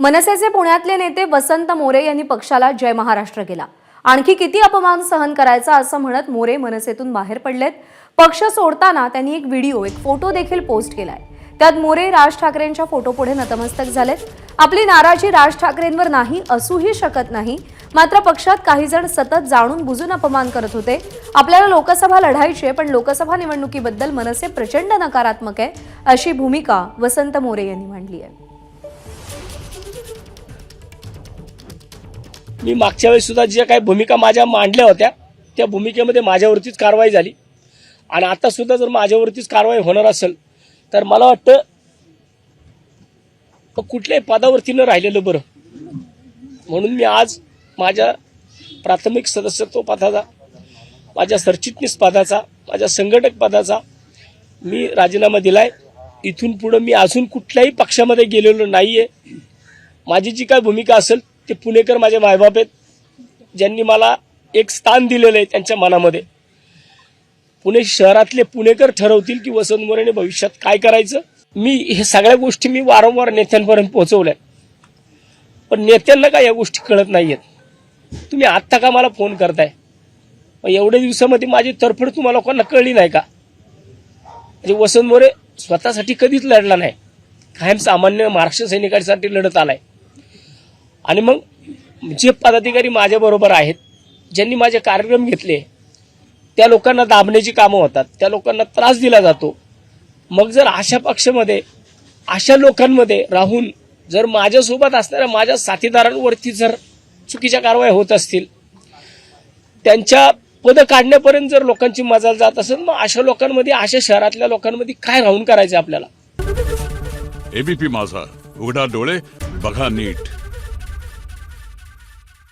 मनसेचे पुण्यातले नेते वसंत मोरे यांनी पक्षाला जय महाराष्ट्र केला. आणखी किती अपमान सहन करायचा असं म्हणत मोरे मनसेतून बाहेर पडलेत. पक्ष सोडताना त्यांनी एक व्हिडिओ एक फोटो देखील पोस्ट केलाय. त्यात मोरे राज ठाकरेंच्या फोटोपुढे नतमस्तक झालेत. आपली नाराजी राज ठाकरेंवर नाही असूही शकत नाही. मात्र पक्षात काही जण सतत जाणून बुजून अपमान करत होते. आपल्याला लोकसभा लढायची आहे पण लोकसभा निवडणुकीबद्दल मनसे प्रचंड नकारात्मक आहे अशी भूमिका वसंत मोरे यांनी मांडली आहे. मी मागच्या वेळेस सुद्धा ज्या काही भूमिका माझ्या मांडल्या होत्या त्या भूमिकेमध्ये माझ्यावरतीच कारवाई झाली. आणि आता सुद्धा जर माझ्यावरतीच कारवाई होणार असेल तर मला वाटतं कुठल्याही पदावरती न राहिलेलं बरं. म्हणून मी आज माझ्या प्राथमिक सदस्यत्व पदाचा माझ्या सरचिटणीस पदाचा माझ्या संघटक पदाचा मी राजीनामा दिला आहे इथून पुढं मी अजून कुठल्याही पक्षामध्ये गेलेलो नाही आहे माझी जी काय भूमिका असेल ते पुणेकर माझे मायबाप आहेत. ज्यांनी मला एक स्थान दिलेलं आहे त्यांच्या मनामध्ये. पुणे शहरातले पुणेकर ठरवतील की वसंत मोरेने भविष्यात काय करायचं. मी हे सगळ्या गोष्टी मी वारंवार नेत्यांपर्यंत पोहोचवल्या पण नेत्यांना काय या गोष्टी कळत नाही आहेत तुम्ही आत्ता का मला फोन करताय? मग एवढ्या दिवसामध्ये माझी तरफड तुम्हाला लोकांना कळली नाही का? म्हणजे वसंत मोरे स्वतःसाठी कधीच लढला नाही. कायम सामान्य महाराष्ट्र सैनिकांसाठी लढत आलाय. आणि मग जे पदाधिकारी माझ्याबरोबर आहेत ज्यांनी माझे कार्यक्रम घेतले त्या लोकांना दाबण्याची कामं होतात त्या लोकांना त्रास दिला जातो. मग जर अशा पक्षामध्ये अशा लोकांमध्ये राहून जर माझ्यासोबत असणाऱ्या माझ्या साथीदारांवरती जर चुकीच्या कारवाई होत असतील त्यांच्या पदं काढण्यापर्यंत जर लोकांची मजाल जात असेल मग अशा लोकांमध्ये अशा शहरातल्या लोकांमध्ये काय राहून करायचं आपल्याला? एबीपी माझा. उघडा डोळे बघा नीट.